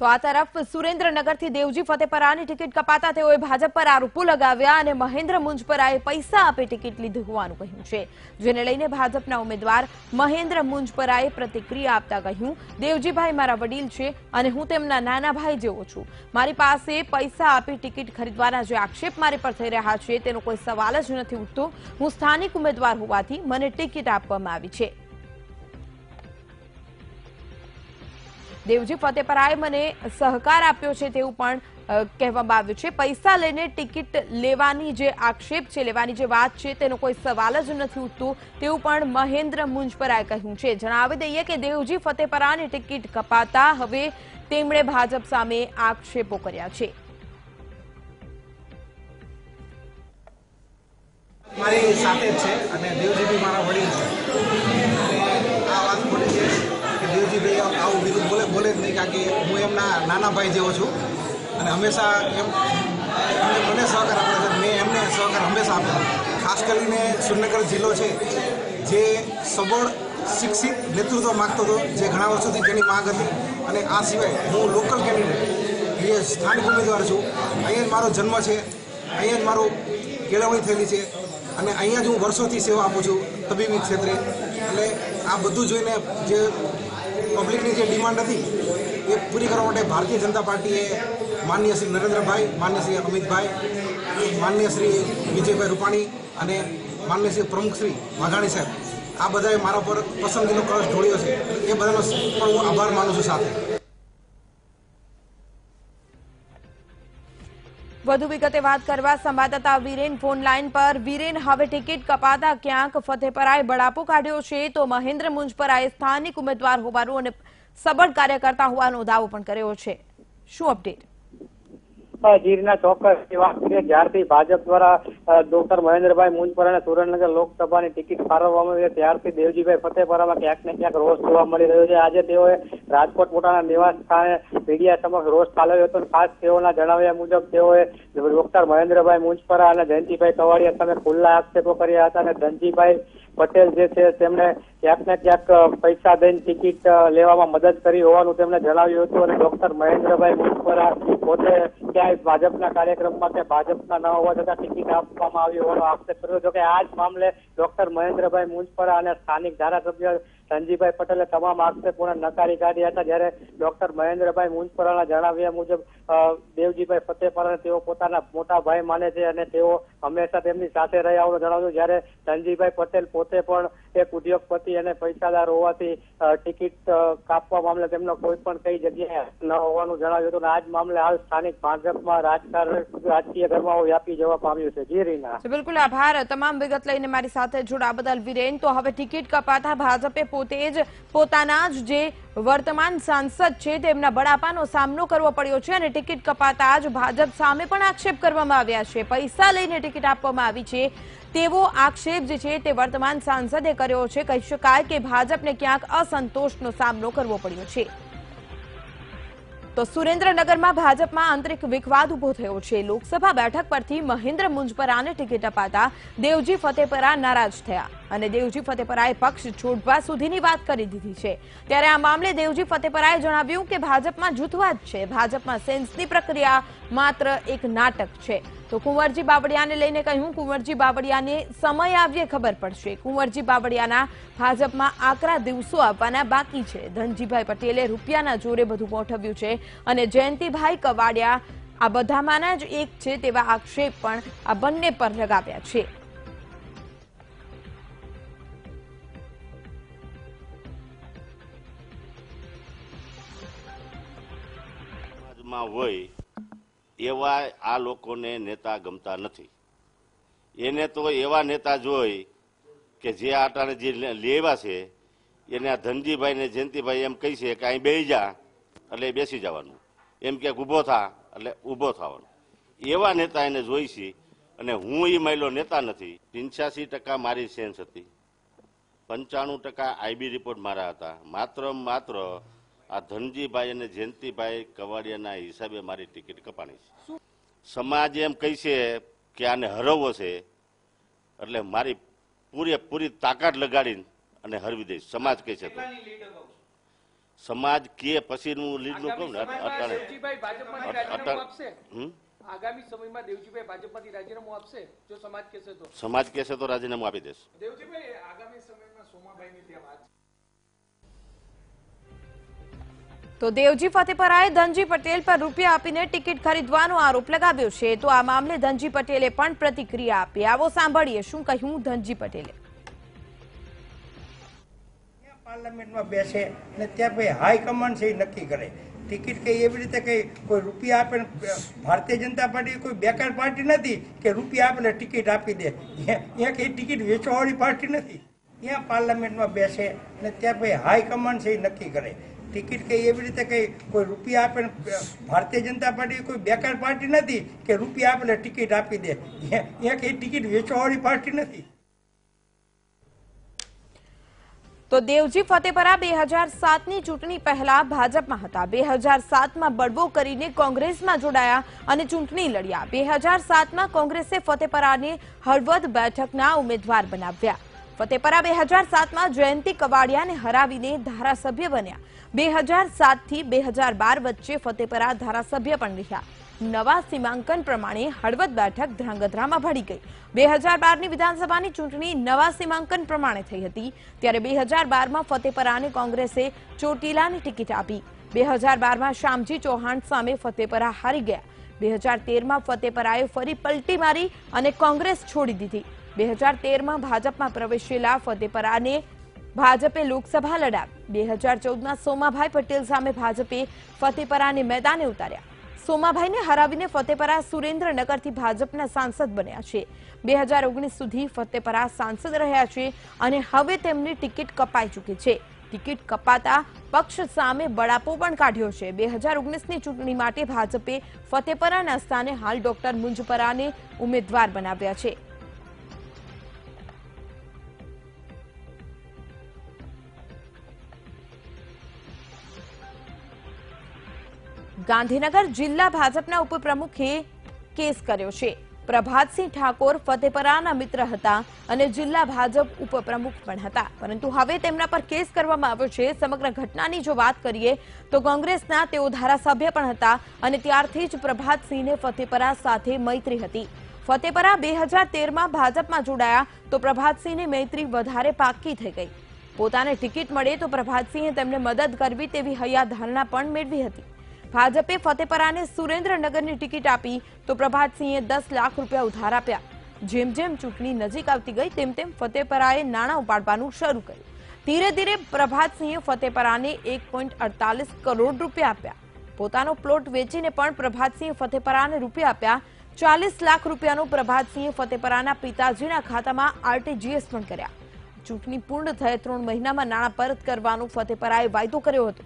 તો આ તરફ સુરેન્દ્રનગરથી દેવજી ફતેપરાની ટિકિટ કપાતા તેઓએ ભાજપ પર આરોપો લગાવ્યા અને મહેન્દ્ર મુંજપરાએ પૈસા આપી ટિકિટ લીધી હોવાનું કહ્યું છે. જેને લઈને ભાજપના ઉમેદવાર મહેન્દ્ર મુંજપરાએ પ્રતિક્રિયા આપતા કહ્યું, દેવજીભાઈ મારા વડીલ છે અને હું તેમના નાના ભાઈ જેવો છું. મારી પાસે પૈસા આપી ટિકિટ ખરીદવાના જે આક્ષેપ મારી પર થઈ રહ્યા છે તેનો કોઈ સવાલ જ નથી ઉઠતો. હું સ્થાનિક ઉમેદવાર હોવાથી મને ટિકિટ આપવામાં આવી છે. દેવજી ફતેપરાએ મને સહકાર આપ્યો છે તેવું પણ કહેવામાં આવ્યું છે. પૈસા લઈને ટિકિટ લેવાની જે આક્ષેપ છે, લેવાની જે વાત છે, તેનો કોઈ સવાલ જ નથી ઉઠતું. તેવું પણ મહેન્દ્ર મુંજપરાએ કહ્યું છે. જણાવી દઈએ કે દેવજી ફતેપરાની ટિકિટ કપાતા હવે તેમણે ભાજપ સામે આક્ષેપો કર્યા છે. મારી સાથે છે અને દેવજીભાઈ મારા વડીલ છે. આ વાત ખોટી છે કે દેવજી ભાઈ આવું વિરુદ્ધ બોલે. કે હું એમના નાના ભાઈ જેવો છું અને હંમેશા એમ, એમને મને સહકાર આપ્યો છે. મેં એમને સહકાર હંમેશા આપ્યો ખાસ કરીને સુરનગર જિલ્લો છે, જે સબળ, શિક્ષિત નેતૃત્વ માગતો હતો, જે ઘણા વર્ષોથી તેની માગ હતી. અને આ સિવાય હું લોકલ કેન્ડિડેટ એ સ્થાનિક ઉમેદવાર છું. અહીંયા મારો જન્મ છે, અહીંયા જ મારું કેળવણી થયેલી છે. અને અહીંયા જ હું વર્ષોથી સેવા આપું છું, તબીબી ક્ષેત્રે. એટલે આ બધું જોઈને જે પબ્લિકની જે ડિમાન્ડ હતી એ પૂરી કરવા માટે ભારતીય જનતા પાર્ટીએ માન્ય શ્રી નરેન્દ્રભાઈ, માન્ય શ્રી અમિતભાઈ, માન્ય શ્રી વિજયભાઈ રૂપાણી અને માન્ય શ્રી પ્રમુખ શ્રી વાઘાણી સાહેબ, આ બધાએ મારા પર પસંદગીનો કળશ ઢોળ્યો છે. એ બધાનો પણ હું આભાર માનું છું સાથે. વધુ વિગતે વાત કરવા સંવાદદાતા વીરેન ફોન લાઈન પર, વીરેન, હવે ટિકિટ કપાતા ક્યાંક ફતેપરાએ બળાપો કાઢ્યો છે? તો મહેન્દ્ર મુંજપરાએ સ્થાનિક ઉમેદવાર હોવાનું અને સબળ કાર્યકર્તા હોવાનો દાવો પણ કર્યો છે. શું અપડેટ? ગીરના ચોક્કસ વાત કરીએ જ્યારથી ભાજપ દ્વારા ડોક્ટર મહેન્દ્રભાઈ મુંજપરાને સુરેન્દ્રનગર લોકસભાની ટિકિટ ફાળવવામાં આવી ત્યારથી દેવજીભાઈ ફતેપરામાં ક્યાંક ને ક્યાંક રોષ જોવા મળી રહ્યો છે. આજે તેઓએ રાજકોટ પોતાના નિવાસ સ્થાને મીડિયા સમક્ષ રોષ ઠાલવ્યો હતો. ખાસ તેઓના જણાવ્યા મુજબ તેઓએ ડોક્ટર મહેન્દ્રભાઈ મુંજપરા અને જયંતિભાઈ કવાડિયા સામે ખુલ્લા આક્ષેપો કર્યા હતા અને ધનજીભાઈ પટેલ જે છે તેમણે ક્યાંક ને ક્યાંક પૈસા દઈને ટિકિટ લેવામાં મદદ કરી હોવાનું તેમણે જણાવ્યું હતું અને ડોક્ટર મહેન્દ્રભાઈ મુસ્પરા પોતે ક્યાંય ભાજપના કાર્યક્રમમાં કે ભાજપના ન હોવા છતાં ટિકિટ આપવામાં આવી હોવાનો આક્ષેપ કર્યો. હતો કે આ જ મામલે ડોક્ટર મહેન્દ્રભાઈ મુંજપરા અને સ્થાનિક ધારાસભ્ય ધનજીભાઈ પટેલે તમામ આક્ષેપોને નકારી કાઢ્યા હતા. જ્યારે ડોક્ટર મહેન્દ્રભાઈ મુંજપરાના જણાવ્યા મુજબ દેવજીભાઈ ફતેપરાને તેઓ પોતાના મોટા ભાઈ માને છે અને તેઓ હંમેશા તેમની સાથે રહ્યા હોવાનું જણાવ્યું. જ્યારે ધનજીભાઈ પટેલ પોતે પણ એક ઉદ્યોગપતિ અને પૈસાદાર હોવાથી ટિકિટ કાપવા મામલે તેમનો કોઈ પણ કઈ જગ્યાએ ન હોવાનું જણાવ્યું હતું. આ જ મામલે હાલ સ્થાનિક ભાજપમાં રાજકારણ રાજકીય ગરમાવો વ્યાપી જવા પામ્યું છે. જી રીના. બિલકુલ આભાર. તમામ વિગત લઈને મારી સાથે જોડાવા બદલ વિરેન. તો હવે ટિકિટ કપાતા ભાજપે પોતે જ પોતાના જ જે વર્તમાન સાંસદ છે, તેમના બડાપાનો સામનો કરવો પડ્યો છે અને ટિકિટ કપાતા જ ભાજપ સામે પણ આક્ષેપ કરવામાં આવ્યા છે. પૈસા લઈને ટિકિટ આપવામાં આવી છે. તેવો આક્ષેપ જે છે તે વર્તમાન સાંસદે કર્યો છે. કહી શકાય કે ભાજપને ક્યાંક અસંતોષનો સામનો કરવો પડ્યો છે. તો સુરેન્દ્રનગરમાં ભાજપમાં આંતરિક વિખવાદ ઊભો થયો છે. લોકસભા બેઠક પરથી મહેન્દ્ર મુંજપરાને ટિકિટ અપાતા દેવજી ફતેપરા નારાજ થયા. અને દેવજી ફતેપરાએ પક્ષ છોડવા સુધીની વાત કરી દીધી છે. ત્યારે આ મામલે દેવજી ફતેપરાએ જણાવ્યું કે ભાજપમાં જૂથવાદ છે. ભાજપમાં સેન્સની પ્રક્રિયા માત્ર એક નાટક છે. તો કુંવરજી બાવળિયાને લઈને કહ્યું, કુંવરજી બાવળિયાને સમય આવ્યે ખબર પડશે. કુંવરજી બાવળિયાના ભાજપમાં આકરા દિવસો આવવાના બાકી છે. ધનજીભાઈ પટેલે રૂપિયાના જોરે બધું ગોઠવ્યું છે અને જયંતિભાઈ કવાડિયા આ બધામાંના જ એક છે તેવા આક્ષેપ પણ આ બંને પર લગાવ્યા છે. સમાજમાં હોય, એવા આ લોકોને નેતા ગમતા નથી. એને તો એવા નેતા જોઈ કે જે આટાણે જે લેવા છે, એને આ ધનજીભાઈ જયંતિભાઈ એમ કહી છે કે અહીં બેસી જા, એટલે બેસી જવાનું. એમ કે ઊભો થા, એટલે ઊભો થવાનું. એવા નેતા એને જોઈ છે, અને હું એ મહિલો નેતા નથી. પંચ્યાસી ટકા મારી સેન્સ હતી. પંચાણું ટકા આઈબી રિપોર્ટ મારા હતા. માત્ર માત્ર આ ધનજીભાઈ અને જયંતિભાઈ કવાડિયાના હિસાબે મારી ટિકિટ કપાણી છે. સમાજ એમ કહી છે કે આને હરવવો છે એટલે મારી પૂરેપૂરી તાકાત લગાડીને અને હરવી દઈશ. સમાજ કહે છે? તો સમાજ કે પછીનું લીડનું કહું ને આપશે? હમ? આગામી સમયમાં દેવજીભાઈ ભાજપમાંથી રાજીનામું આપશે? જો સમાજ કહેશે તો. સમાજ કહેશે તો રાજીનામું આપી દેશ દેવજીભાઈ આગામી સમયમાં સોમાભાઈની ત્યાં વાત તો દેવજી ફતેપરાએ ધનજી પટેલ પર રૂપિયા આપીને ટિકિટ ખરીદવાનો આરોપ લગાવ્યો છે. તો આ મામલે ધનજી પટેલે પણ પ્રતિક્રિયા આપી. આવો સાંભળીએ શું કહ્યું ધનજી પટેલે. પાર્લામેન્ટમાં બેસે ને ત્યાં ભાઈ હાઈકમાન્ડ છે એ નક્કી કરે. ટિકિટ કઈ એવી રીતે કઈ કોઈ રૂપિયા આપે ભારતીય જનતા પાર્ટી કોઈ બેકાર પાર્ટી નથી કે રૂપિયા આપે ટિકિટ આપી દે. ત્યાં કઈ ટિકિટ વેચવાવાળી પાર્ટી નથી. ત્યાં પાર્લામેન્ટમાં બેસે ને ત્યાં ભાઈ હાઈકમાન્ડ છે એ નક્કી કરે. ટિકિટ કઈ એવી રીતે કઈ કોઈ રૂપિયા આપે ભારતીય જનતા પાર્ટી કોઈ બેકાર પાર્ટી નથી કે રૂપિયા આપે એટલે ટિકિટ આપી દે. એ કઈ ટિકિટ વેચવાવાળી પાર્ટી નથી. તો દેવજી ફતેપરા બે હજાર સાતની ચૂંટણી પહેલા ભાજપમાં હતા. બે હજાર સાતમાં બળવો કરીને કોંગ્રેસમાં જોડાયા અને ચૂંટણી લડ્યા. બે હજાર સાતમાં કોંગ્રેસે ફતેપરાને હળવદ બેઠકના ઉમેદવાર બનાવ્યા. ફતેપરા બે હજાર સાતમાં જયંતિ કવાડિયાને હરાવીને ધારાસભ્ય બન્યા. બે હજાર સાતથી બે હજાર બાર વચ્ચે ફતેપરા ધારાસભ્ય પણ રહ્યા. નવા સીમાંકન પ્રમાણે હળવદ બેઠક ધ્રાંગધ્રામાં ભળી ગઈ. બે હજાર બારની વિધાનસભાની ચૂંટણી નવા સીમાંકન પ્રમાણે થઈ હતી. ત્યારે બે હજાર બારમાં ફતેપરાને કોંગ્રેસે ચોટીલાની ટિકિટ આપી. બે હજાર બારમાં શામજી ચૌહાણ સામે ફતેપરા હારી ગયા. બે હજાર તેરમાં ફતેપરાએ ફરી પલટી મારી અને કોંગ્રેસ છોડી દીધી. બે હજાર તેરમાં ભાજપમાં પ્રવેશેલા ફતેપરાને ભાજપે લોકસભા લડ્યા બે હજાર ચૌદમાં સોમાભાઈ પટેલ સામે ભાજપે ફતેપરાને મેદાને ઉતાર્યા. સોમાભાઈને હરાવીને ફતેપરા સુરેન્દ્રનગરથી ભાજપના સાંસદ બન્યા છે. બે હજાર ઓગણીસ સુધી ફતેપરા સાંસદ રહ્યા છે અને હવે તેમની ટિકિટ કપાઈ ચૂકી છે. ટિકિટ કપાતા પક્ષ સામે બળાપો પણ કાઢ્યો છે. બે હજાર ઓગણીસની ચૂંટણી માટે ભાજપે ફતેપરાના સ્થાને હાલ ડોક્ટર મુંજપરાને ઉમેદવાર બનાવ્યા છે. ગાંધીનગર જિલ્લા ભાજપના ઉપપ્રમુખે કેસ કર્યો છે. પ્રભાતસિંહ ઠાકોર, ફતેપરાના મિત્ર હતા અને જિલ્લા ભાજપ ઉપપ્રમુખ પણ હતા. પરંતુ હવે તેમના પર કેસ કરવામાં આવ્યો છે. સમગ્ર ઘટનાની જો વાત કરીએ તો કોંગ્રેસના તેઓ ધારાસભ્ય પણ હતા અને ત્યારથી જ પ્રભાતસિંહને ફતેપરા સાથે મૈત્રી હતી. ફતેપરા બે હજાર તેરમાં ભાજપમાં જોડાયા તો પ્રભાતસિંહની મૈત્રી વધારે પાક્કી થઈ ગઈ. પોતાને ટિકિટ મળે તો પ્રભાતસિંહે તેમને મદદ કરવી તેવી હૈયાધારણા પણ મેળવી હતી. ભાજપે ફતેપરાને સુરેન્દ્રનગરની ટિકિટ આપી તો પ્રભાતસિંહે દસ લાખ રૂપિયા ઉધાર આપ્યા. જેમ જેમ ચૂંટણી નજીક આવતી ગઈ, તેમ તેમ ફતેપરાએ નાણાં ઉપાડવાનું શરૂ કર્યું. ધીરે ધીરે પ્રભાતસિંહે ફતેપરાને એક કરોડ રૂપિયા આપ્યા. પોતાનો પ્લોટ વેચીને પણ પ્રભાતસિંહે ફતેપરાને રૂપિયા આપ્યા. ચાલીસ લાખ રૂપિયાનું પ્રભાતસિંહે ફતેપરાના પિતાજીના ખાતામાં આરટીજીએસ પણ કર્યા. ચૂંટણી પૂર્ણ થયે ત્રણ મહિનામાં નાણાં પરત કરવાનો ફતેપરાએ વાયદો કર્યો હતો.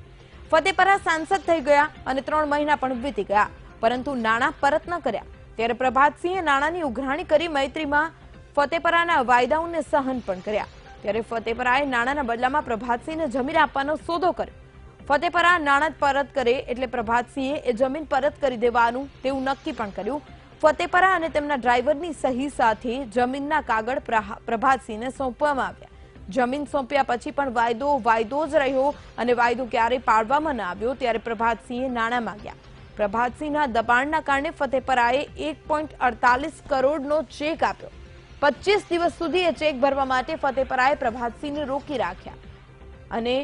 ફતેપરા સાંસદ થઈ ગયા અને ત્રણ મહિના પણ વીતી ગયા. પરંતુ નાણાં પરત ન કર્યા. ત્યારે પ્રભાતસિંહે નાણાંની ઉઘરાણી કરી મૈત્રીમાં ફતેપરાના વાયદાઓને સહન પણ કર્યા. ત્યારે ફતેપરાએ નાણાંના બદલામાં પ્રભાતસિંહને જમીન આપવાનો સોદો કર્યો. ફતેપરા નાણાં પરત કરે એટલે પ્રભાતસિંહે એ જમીન પરત કરી દેવાનું તેવું નક્કી પણ કર્યું. ફતેપરા અને તેમના ડ્રાઈવરની સહી સાથે જમીનના કાગળ પ્રભાતસિંહને સોંપવામાં આવ્યા. જમીન સોંપ્યા પછી પણ વાયદો વાયદો જ રહ્યો અને વાયદો ક્યારેય પાડવામાં ન આવ્યો ત્યારે પ્રભાતસિંહે નાણાં માંગ્યા. પ્રભાતસિંહના દબાણના કારણે ફતેપરાએ એક પોઈન્ટ અડતાલીસ કરોડનો ચેક આપ્યો. પચીસ દિવસ સુધી એ ચેક ભરવા માટે ફતેપરાએ પ્રભાતસિંહને રોકી રાખ્યા. અને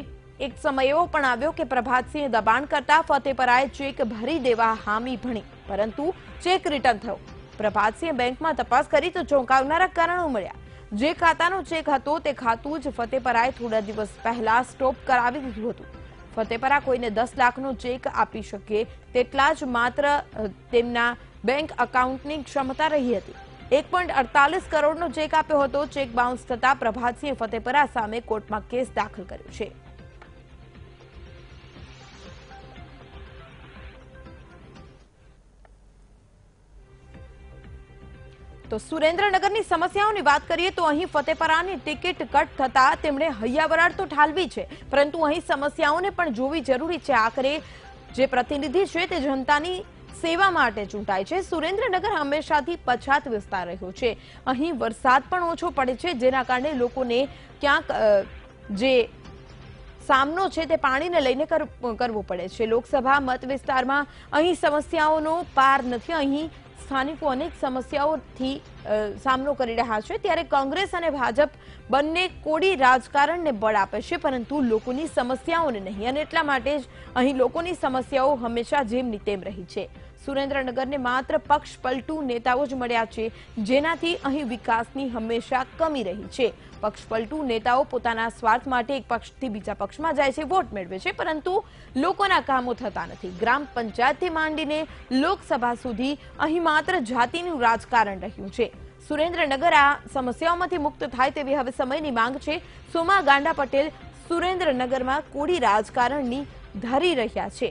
એક સમય એવો પણ આવ્યો કે પ્રભાતસિંહે દબાણ કરતા ફતેપરાએ ચેક ભરી દેવા હામી ભણી, પરંતુ ચેક રિટર્ન થયો. પ્રભાતસિંહે બેંકમાં તપાસ કરી તો ચોંકાવનારા કારણો મળ્યા. જે ખાતાનો ચેક હતો તે ખાતું જ ફતેપરાએ થોડા દિવસ પહેલા સ્ટોપ કરાવી દીધું હતું. ફતેપરા કોઈને દસ લાખનો ચેક આપી શકે તેટલા જ માત્ર તેમના બેંક એકાઉન્ટની ક્ષમતા રહી હતી. એક પોઈન્ટ અડતાલીસ કરોડનો ચેક આપ્યો હતો. ચેક બાઉન્સ થતા પ્રભાતસિંહે ફતેપરા સામે કોર્ટમાં કેસ દાખલ કર્યો છે. તો સુરેન્દ્રનગરની સમસ્યાઓની વાત કરીએ તો અહીં ફતેપરાની ટિકિટ કટ થતા તેમણે હૈયાવરાળ તો ઠાલવી છે, પરંતુ અહીં સમસ્યાઓને પણ જોવી જરૂરી છે. આખરે જે પ્રતિનિધિ છે તે જનતાની સેવા માટે ચૂંટાય છે. સુરેન્દ્રનગર હંમેશાથી પછાત વિસ્તાર રહ્યો છે. અહીં વરસાદ પણ ઓછો પડે છે, જેના કારણે લોકોને ક્યાંક જે સામનો છે તે પાણીને લઈને કર- કરવો પડે છે. લોકસભા મત વિસ્તારમાં અહીં સમસ્યાઓનો પાર નથી. અહીં સ્થાનિકો અનેક સમસ્યાઓથી સામનો કરી રહ્યા છે. ત્યારે કોંગ્રેસ અને ભાજપ બંને કોડી રાજકારણને બળ આપે છે, પરંતુ લોકોની સમસ્યાઓને નહીં. અને એટલા માટે જ અહીં લોકોની સમસ્યાઓ હંમેશા જેમની તેમ રહી છે. સુરેન્દ્રનગરને માત્ર પક્ષ પલટુ નેતાઓ જ મળ્યા છે, જેનાથી અહીં વિકાસની હંમેશા કમી રહી છે. પક્ષ પલટુ, નેતાઓ પોતાના સ્વાર્થ માટે એક પક્ષથી બીજા પક્ષમાં જાય છે, વોટ મેળવે છે, પરંતુ લોકોના કામો થતા નથી. ગ્રામ પંચાયતથી માંડીને લોકસભા સુધી અહીં માત્ર જાતિનું રાજકારણ રહ્યું છે. સુરેન્દ્રનગર આ સમસ્યાઓમાંથી મુક્ત થાય તેવી હવે સમયની માંગ છે. સોમા ગાંડા પટેલ સુરેન્દ્રનગરમાં કોડી રાજકારણની ધારી રહ્યા છે.